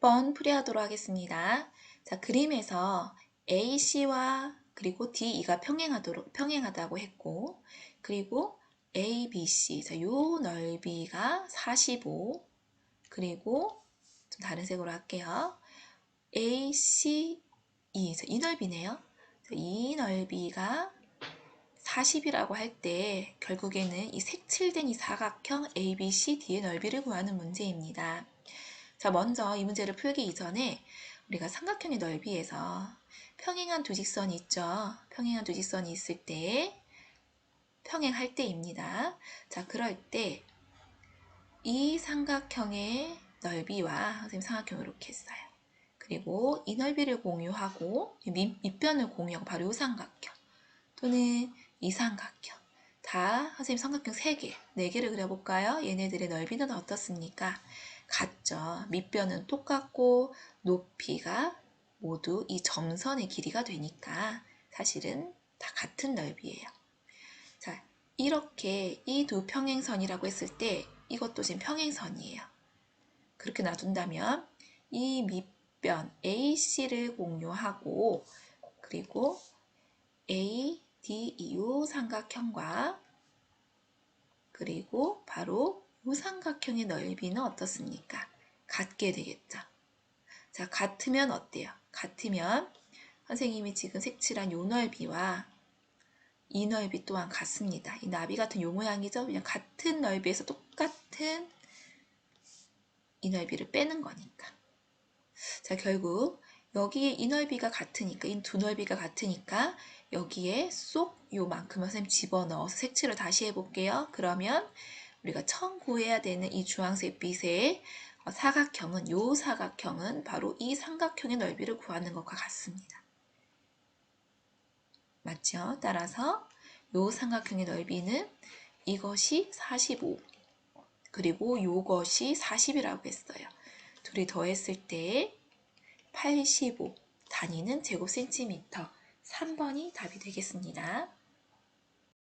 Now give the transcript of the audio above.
번 풀이하도록 하겠습니다. 자, 그림에서 AC와 그리고 DE가 평행하도록, 평행하다고 했고, 그리고 ABC, 자, 요 넓이가 45, 그리고 좀 다른 색으로 할게요. ACE, 자, 이 넓이네요. 자, 이 넓이가 40이라고 할 때 결국에는 이 색칠된 이 사각형 ABCD의 넓이를 구하는 문제입니다. 자, 먼저 이 문제를 풀기 이전에 우리가 삼각형의 넓이에서 평행한 두 직선이 있죠. 평행한 두 직선이 있을 때 평행할 때입니다. 자, 그럴 때 이 삼각형의 넓이와 선생님 삼각형 이렇게 했어요. 그리고 이 넓이를 공유하고 밑, 밑변을 공유하고 바로 이 삼각형 또는 이 삼각형 다 선생님 삼각형 3개, 4개를 그려볼까요? 얘네들의 넓이는 어떻습니까? 같죠. 밑변은 똑같고 높이가 모두 이 점선의 길이가 되니까 사실은 다 같은 넓이에요. 자, 이렇게 이 두 평행선이라고 했을 때 이것도 지금 평행선이에요. 그렇게 놔둔다면 이 밑변 AC를 공유하고 그리고 A, D, EU 삼각형과 그리고 바로 이 삼각형의 넓이는 어떻습니까? 같게 되겠죠. 자, 같으면 어때요? 같으면 선생님이 지금 색칠한 요 넓이와 이 넓이 또한 같습니다. 이 나비 같은 요 모양이죠? 그냥 같은 넓이에서 똑같은 이 넓이를 빼는 거니까. 자, 결국 여기에 이 넓이가 같으니까, 이 두 넓이가 같으니까 여기에 쏙 요만큼을 선생님 집어넣어서 색칠을 다시 해볼게요. 그러면 우리가 처음 구해야 되는 이 주황색 빛의 사각형은 요 사각형은 바로 이 삼각형의 넓이를 구하는 것과 같습니다. 맞죠? 따라서 요 삼각형의 넓이는 이것이 45 그리고 요것이 40이라고 했어요. 둘이 더했을 때 85 단위는 제곱센티미터 3번이 답이 되겠습니다.